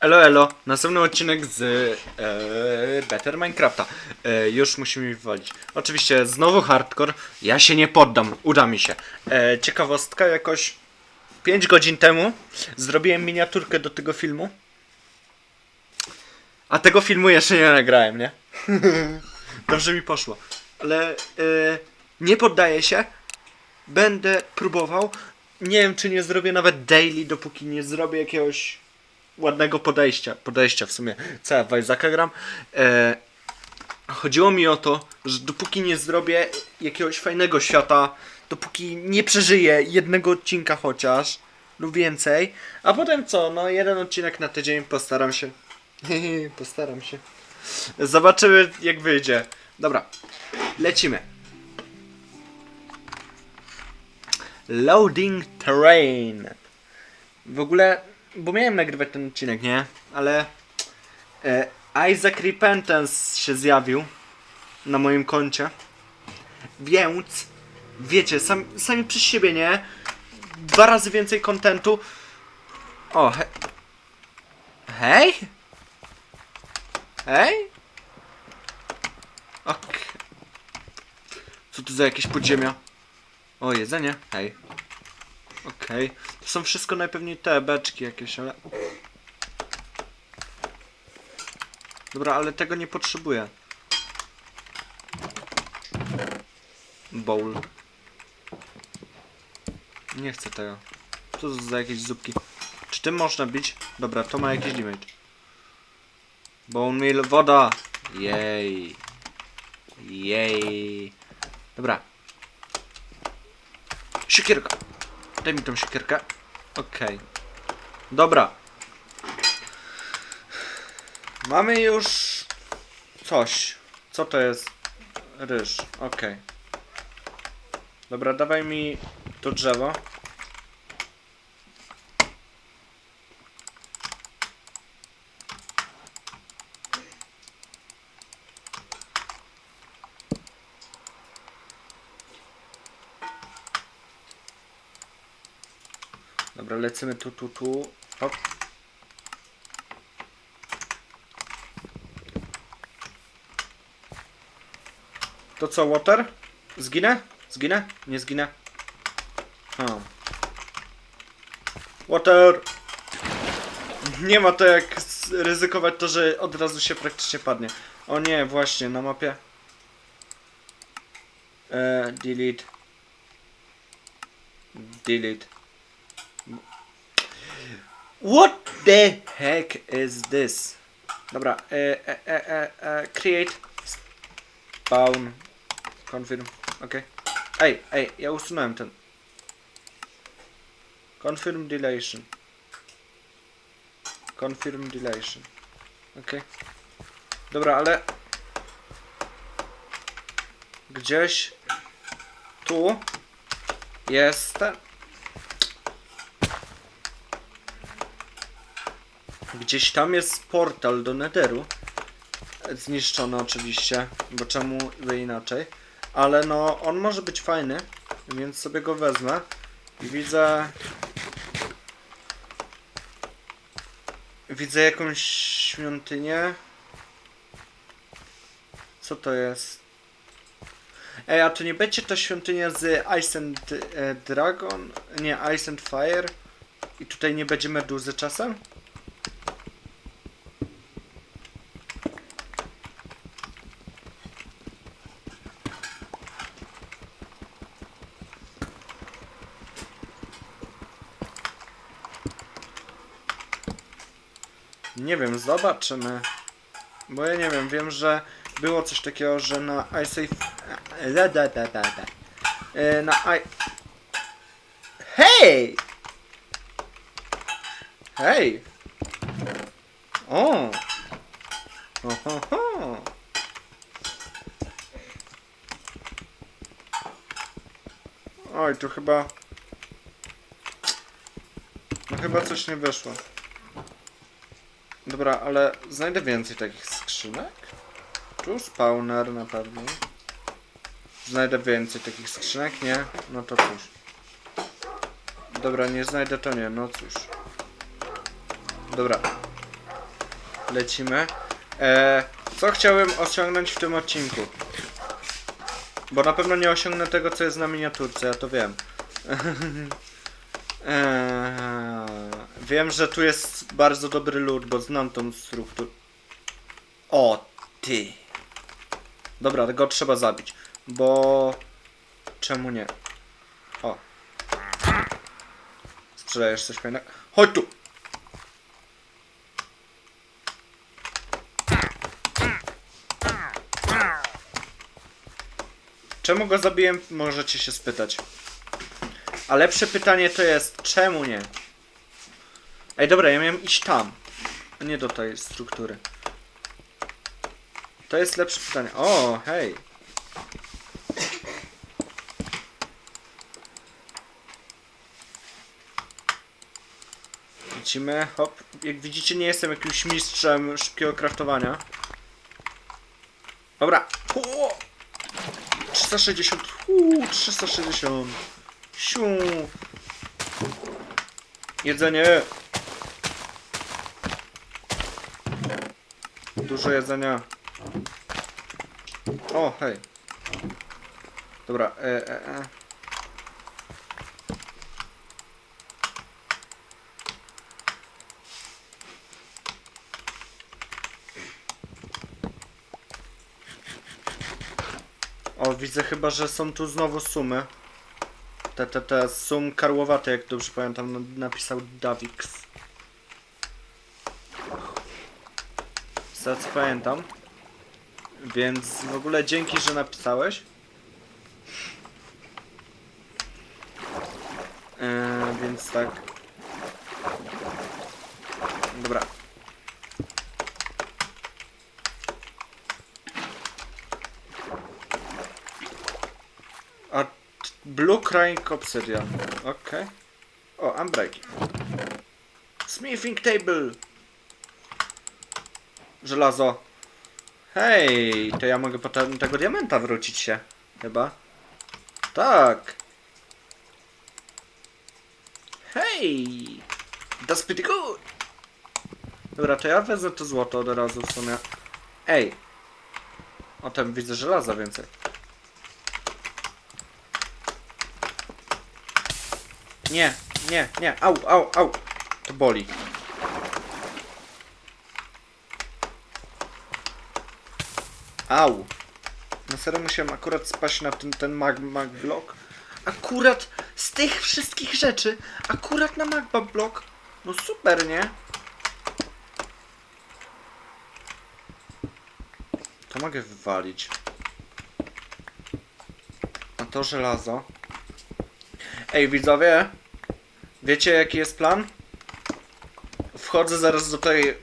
Elo, elo, następny odcinek z e, Better Minecrafta. E, już musimy wywalić. Oczywiście znowu hardcore. Ja się nie poddam, uda mi się. E, ciekawostka, jakoś 5 godzin temu zrobiłem miniaturkę do tego filmu. A tego filmu jeszcze nie nagrałem, nie? Dobrze mi poszło. Ale e, nie poddaję się. Będę próbował. Nie wiem, czy nie zrobię nawet daily, dopóki nie zrobię jakiegoś ładnego podejścia. Podejścia w sumie. Co ja w Isaaca gram? E, chodziło mi o to, że dopóki nie zrobię jakiegoś fajnego świata, dopóki nie przeżyję jednego odcinka chociaż, lub więcej, a potem co? No, jeden odcinek na tydzień postaram się. postaram się. Zobaczymy, jak wyjdzie. Dobra, lecimy. Loading terrain. W ogóle, bo miałem nagrywać ten odcinek, nie? Ale e, Isaac Repentance się zjawił na moim koncie. Więc, wiecie, sam, sami przez siebie, nie? Dwa razy więcej kontentu. O, he... Hej? Hej? Okej. Co tu za jakieś podziemia? O, jedzenie. Hej. Okej. To są wszystko najpewniej te beczki jakieś, ale... Dobra, ale tego nie potrzebuję. Bowl. Nie chcę tego. Co to za jakieś zupki? Czy tym można bić? Dobra, to ma jakiś damage. Bone meal, woda! Jej. Jej. Dobra. Siekierka. Daj mi tą siekierkę. Okej. Dobra. Mamy już coś. Co to jest? Ryż. Okej. Dobra, dawaj mi to drzewo. Dobra, lecimy tu, tu, tu. Hop. To co, water? Zginę? Zginę? Nie zginę? O. Water! Nie ma to jak ryzykować to, że od razu się praktycznie padnie. O nie, właśnie, na mapie. E, delete. Delete. What the heck is this? Dobra, e, e, e, e, e, create spawn confirm, ok. Ej, ej, ja usunąłem ten. Confirm delation. Confirm delation. Ok. Dobra, ale gdzieś tu jest. Gdzieś tam jest portal do Netheru. Zniszczony oczywiście, bo czemu by inaczej. Ale no, on może być fajny, więc sobie go wezmę. I widzę... Widzę jakąś świątynię. Co to jest? Ej, a to nie będzie to świątynia z Ice and e, Dragon? Nie, Ice and Fire? I tutaj nie będzie meduzy czasem? Wiem, zobaczymy. Bo ja nie wiem, wiem, że było coś takiego, że na iSafe... Da. E, Na i... Hej! Hej! O! Ohoho! Oj, tu chyba... No chyba coś nie wyszło. Dobra, ale znajdę więcej takich skrzynek? Tu spawner na pewno. Znajdę więcej takich skrzynek? Nie? No to cóż. Dobra, nie znajdę to nie, no cóż. Dobra. lecimy. E, co chciałem osiągnąć w tym odcinku? Bo na pewno nie osiągnę tego, co jest na miniaturce, ja to wiem. Eee, wiem, że tu jest bardzo dobry lód, bo znam tą strukturę. O, ty. Dobra, go trzeba zabić, bo... Czemu nie? O. Sprzedajesz coś fajnego? Chodź tu! Czemu go zabiłem? Możecie się spytać. A lepsze pytanie to jest, czemu nie? Ej, dobra, ja miałem iść tam. A nie do tej struktury. To jest lepsze pytanie. O, hej. Lecimy, hop. Jak widzicie, nie jestem jakimś mistrzem szybkiego kraftowania. Dobra. O! 360. Uuu, 360. Siu. Jedzenie. Dużo jedzenia. O, hej. Dobra, e, e, e. O, widzę chyba, że są tu znowu sumy. Te, te, te sum karłowate, jak dobrze pamiętam, na- napisał Davix. Z tego co pamiętam. Więc w ogóle dzięki, że napisałeś. Eee, więc tak. Dobra. A t- Blue Crying Obsidian. Okej. O, Unbreaking. Smithing Table. Żelazo. Hej, to ja mogę potem tego diamenta wrócić się. Chyba. Tak. Hej. That's pretty good. Dobra, to ja wezmę to złoto od razu w sumie. Ej. O, tam widzę żelaza więcej. Nie, nie, nie. Au, au, au. To boli. Au. Na serio musiałem akurat spaść na ten, ten mag, mag block. Akurat z tych wszystkich rzeczy, akurat na magma block. No super, nie? To mogę wywalić. A to żelazo. Ej, widzowie. Wiecie jaki jest plan? Wchodzę zaraz do tej,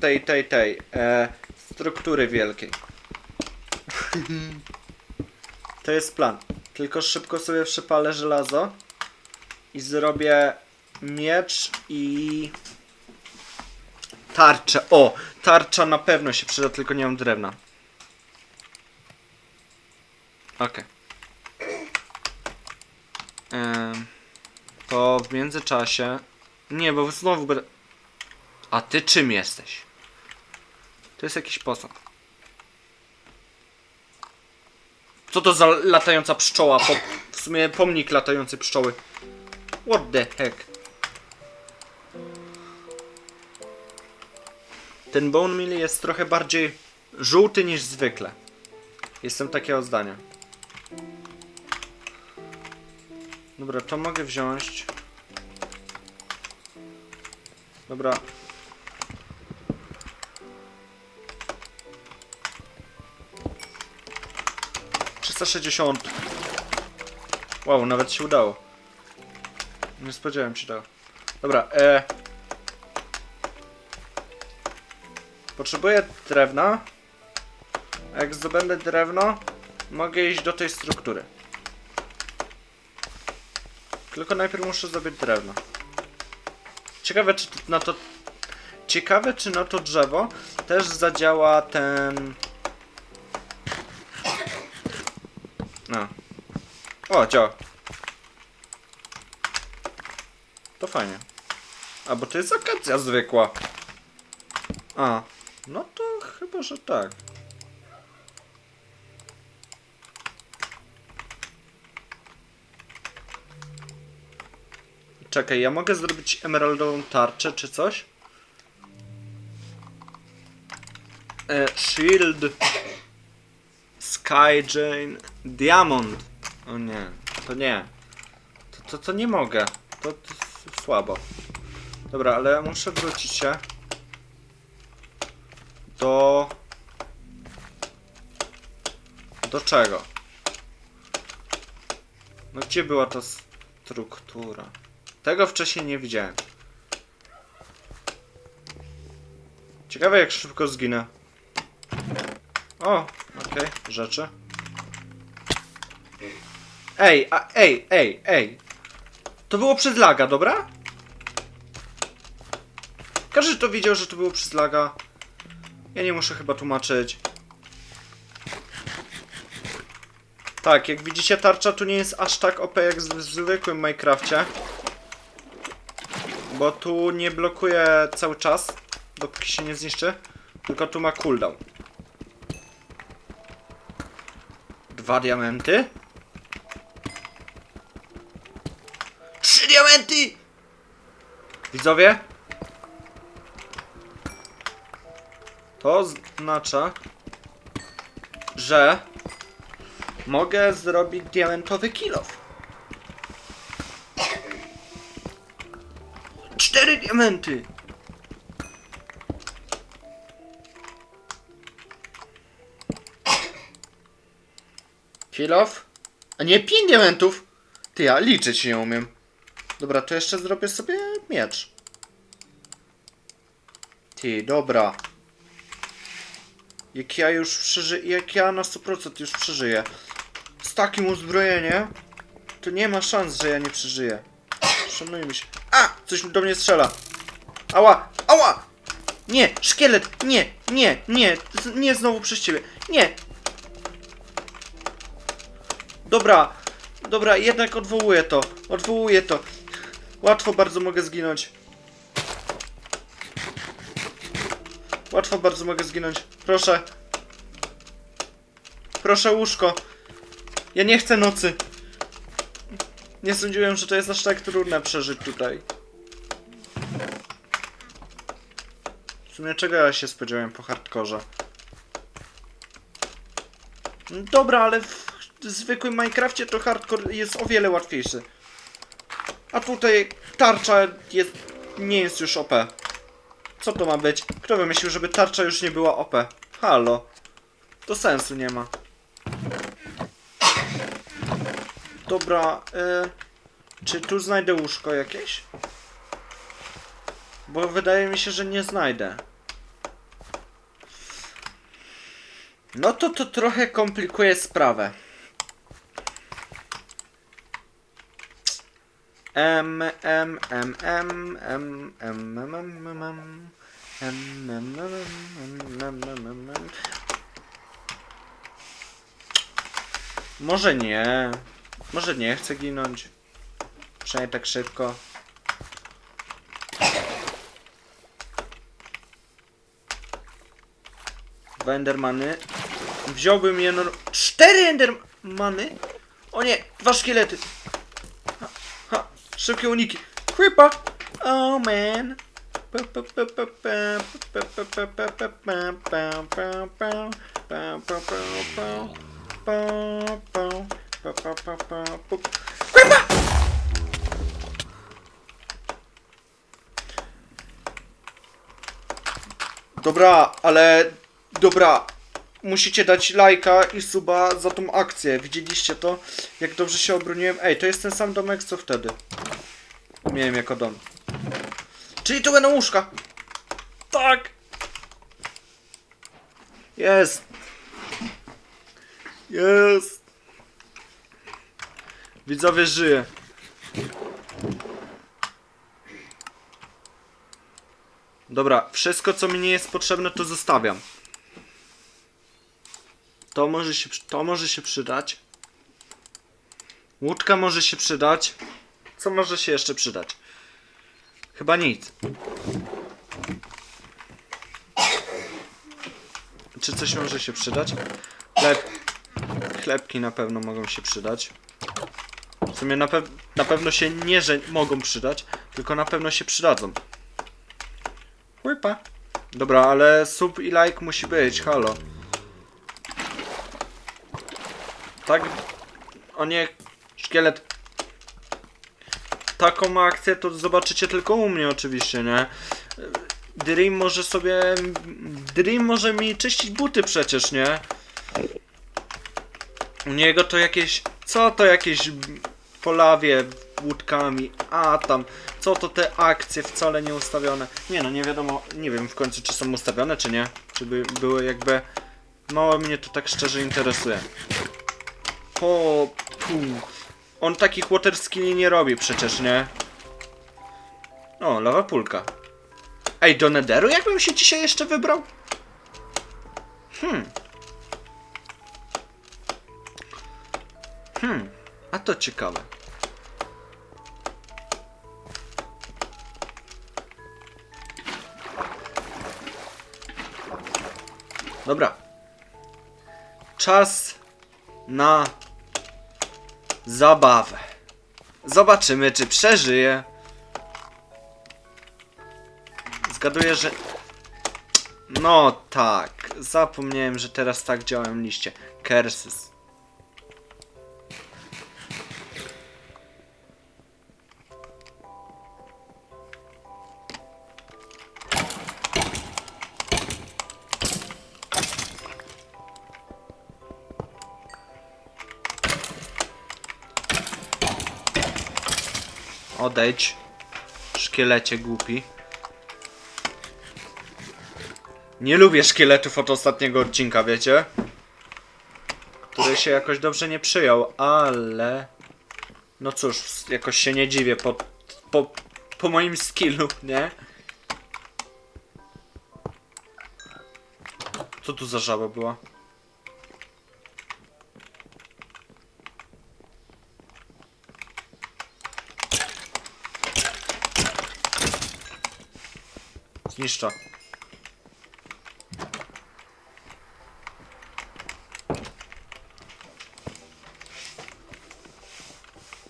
tej, tej, tej, e, struktury wielkiej. To jest plan. Tylko szybko sobie przypalę żelazo i zrobię miecz i tarczę. O, tarcza na pewno się przyda, tylko nie mam drewna. Okej. Em, To w międzyczasie. Nie, bo znowu będę. A ty czym jesteś? To jest jakiś posąg. Co to za latająca pszczoła? Po, w sumie pomnik latającej pszczoły. What the heck? Ten bone meal jest trochę bardziej żółty niż zwykle. Jestem takiego zdania. Dobra, to mogę wziąć. Dobra. Trzysta sześćdziesiąt. Wow, nawet się udało. Nie spodziewałem się tego. Dobra, e... Potrzebuję drewna. A jak zdobędę drewno, mogę iść do tej struktury. Tylko najpierw muszę zdobyć drewno. Ciekawe czy na to... Ciekawe czy na to drzewo też zadziała ten... No. O, działa. To fajnie. A, bo to jest akacja zwykła. A. No to chyba, że tak. Czekaj, ja mogę zrobić emeraldową tarczę czy coś? E, shield. Skyjane. Diamond. O nie, to nie. To, to, to nie mogę. To, to słabo. Dobra, ale muszę wrócić się do... Do czego? No gdzie była ta struktura? Tego wcześniej nie widziałem. Ciekawe jak szybko zginę. O, okej, rzeczy. Ej, a, ej, ej, ej. To było przez laga, dobra? Każdy to widział, że to było przez laga. Ja nie muszę chyba tłumaczyć. Tak, jak widzicie tarcza tu nie jest aż tak OP jak w zwykłym Minecrafcie. Bo tu nie blokuje cały czas, dopóki się nie zniszczy. Tylko tu ma cooldown. Dwa diamenty. Trzy diamenty! Widzowie? To oznacza, że mogę zrobić diamentowy kilof. Cztery diamenty! Kilof? A nie, pięć diamentów! Ty, ja liczyć nie umiem. Dobra, to jeszcze zrobię sobie miecz. Ty, dobra. Jak ja już przeżyję, jak ja na 100% już przeżyję. Z takim uzbrojeniem, to nie ma szans, że ja nie przeżyję. Szanujmy się. Coś do mnie strzela. Ała! Ała! Nie! Szkielet! Nie! Nie! Nie! Z- Nie znowu przez ciebie! Nie! Dobra! Dobra, jednak odwołuję to. Odwołuję to. Łatwo bardzo mogę zginąć. Łatwo bardzo mogę zginąć. Proszę. Proszę łóżko. Ja nie chcę nocy. Nie sądziłem, że to jest aż tak trudne przeżyć tutaj. Sumie czego ja się spodziewałem po hardkorze? Dobra, ale w zwykłym Minecrafcie to hardcore jest o wiele łatwiejszy. A tutaj tarcza jest, nie jest już OP. Co to ma być? Kto wymyślił, żeby tarcza już nie była OP? Halo. To sensu nie ma. Dobra, y, czy tu znajdę łóżko jakieś? Bo wydaje mi się, że nie znajdę. No to to trochę komplikuje sprawę. M, M, M, M, M, M, M, M, M, M. Może nie. Może nie chcę ginąć. Przynajmniej tak szybko. Dwa endermany. Wziąłbym je... nor- Cztery endermany? O nie, dwa szkielety. Ha, ha, szybkie uniki. Creeper! Oh man. Creeper! Dobra, ale dobra. Musicie dać lajka i suba za tą akcję. Widzieliście to? Jak dobrze się obroniłem. Ej, to jest ten sam domek co wtedy. Miałem jako dom. Czyli tu będą łóżka. Tak. Jest. Jest. Widzowie żyje. Dobra, wszystko co mi nie jest potrzebne to zostawiam. To może się, to może się przydać. Łódka może się przydać. Co może się jeszcze przydać? Chyba nic. czy coś może się przydać? Chleb, chlebki na pewno mogą się przydać. W sumie na, pew na pewno się nie, że mogą przydać, tylko na pewno się przydadzą. Łypa. Dobra, ale sub i like musi być, halo. Tak? O nie, szkielet. Taką akcję to zobaczycie tylko u mnie oczywiście, nie? Dream może sobie... Dream może mi czyścić buty przecież, nie? U niego to jakieś... Co to jakieś polawie łódkami, a tam... Co to te akcje wcale nie ustawione? Nie no, nie wiadomo, nie wiem w końcu czy są ustawione, czy nie. Czy by były jakby... Mało mnie to tak szczerze interesuje. O, pu. On takich water skilli nie robi przecież, nie? O, lawa pulka. Ej, do Netheru jakbym się dzisiaj jeszcze wybrał? Hmm. Hmm, a to ciekawe. Dobra. Czas na zabawę. Zobaczymy, czy przeżyje. Zgaduję, że... No tak. Zapomniałem, że teraz tak działają liście. Curses. Odejdź. Szkielecie głupi. Nie lubię szkieletów od ostatniego odcinka, wiecie? Który się jakoś dobrze nie przyjął, ale... No cóż, jakoś się nie dziwię po, po, po moim skillu, nie? Co tu za żaba była? Zniszcza.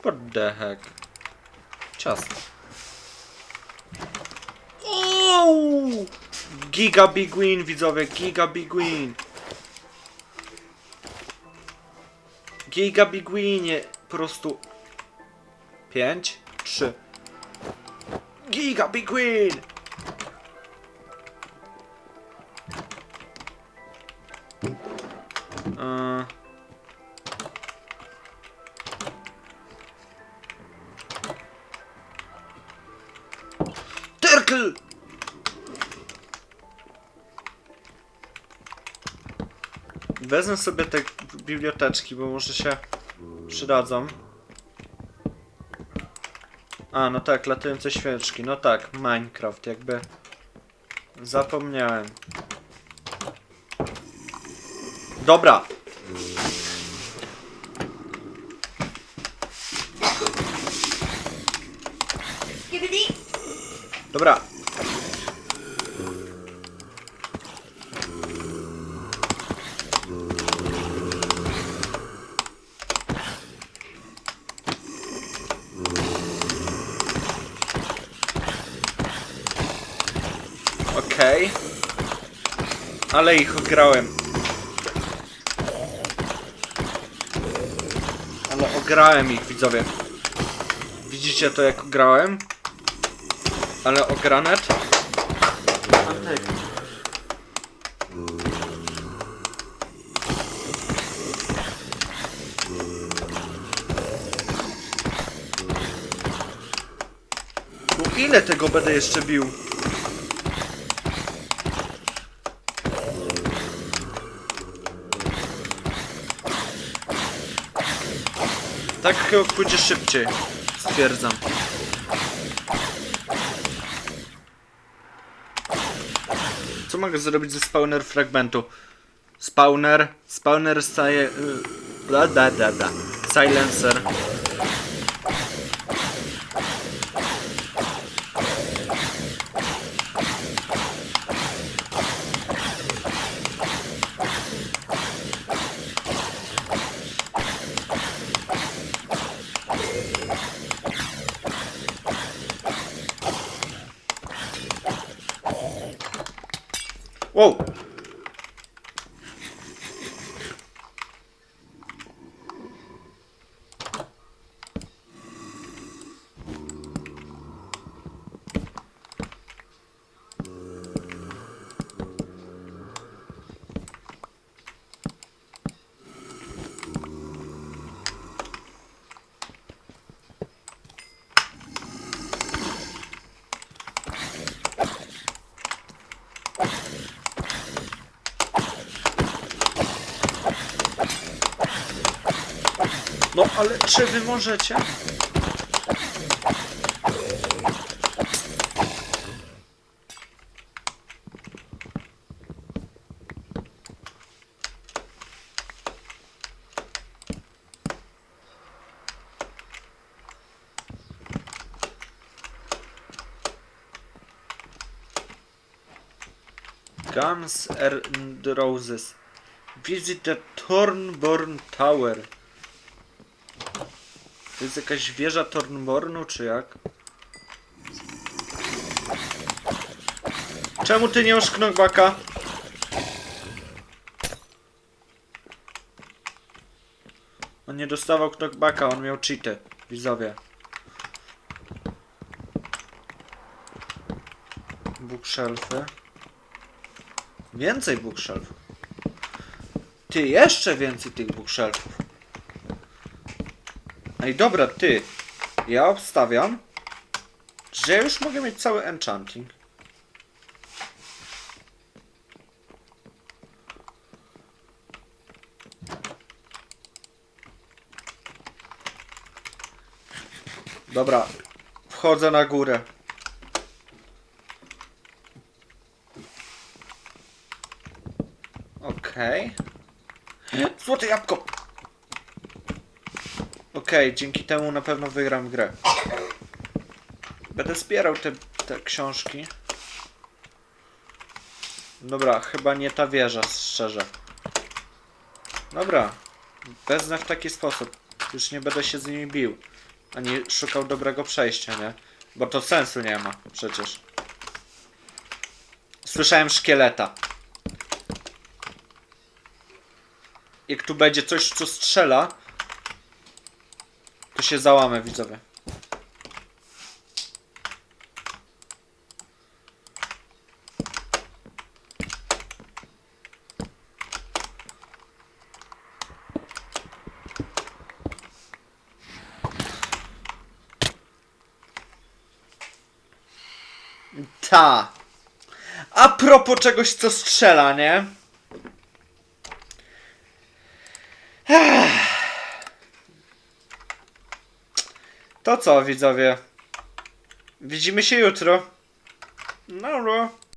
What the heck? Ciasto. Ooo! Giga Big Win, widzowie, Giga Big Win. Giga Big Winie, po prostu... 5, 3. Giga Big Win! Wezmę sobie te biblioteczki, bo może się przydadzą. A, no tak, latające świeczki. No tak, Minecraft, jakby... Zapomniałem. Dobra. Dobra. Okej. Ale ich ograłem. Ale ograłem ich, widzowie. Widzicie to, jak grałem? Ale ogranet? Antek. Bo ile tego będę jeszcze bił? Tak chyba pójdzie szybciej. Stwierdzam. Co mogę zrobić ze spawner fragmentu? Spawner, spawner staje... Da, da, da, da. Silencer. Wow! No ale czy wy możecie? Guns and Roses. Visit the Thornborn Tower. Jest jakaś wieża Thornbornu, czy jak? Czemu ty nie masz knockbacka? On nie dostawał knockbacka, on miał cheaty. Widzowie. Bookshelfy. Więcej bookshelfów. Ty, jeszcze więcej tych bookshelfów. Ej, dobra, ty. Ja obstawiam, że już mogę mieć cały enchanting. Dobra, wchodzę na górę. Okej. Złote jabłko! Okej, dzięki temu na pewno wygram grę. Będę zbierał te, te książki. Dobra, chyba nie ta wieża, szczerze. Dobra, wezmę w taki sposób. Już nie będę się z nimi bił. Ani szukał dobrego przejścia, nie? Bo to sensu nie ma, przecież. Słyszałem szkieleta. Jak tu będzie coś, co strzela, się załamę, widzowie. Ta. A propos czegoś, co strzela, nie? To co, widzowie? Widzimy się jutro. No, no.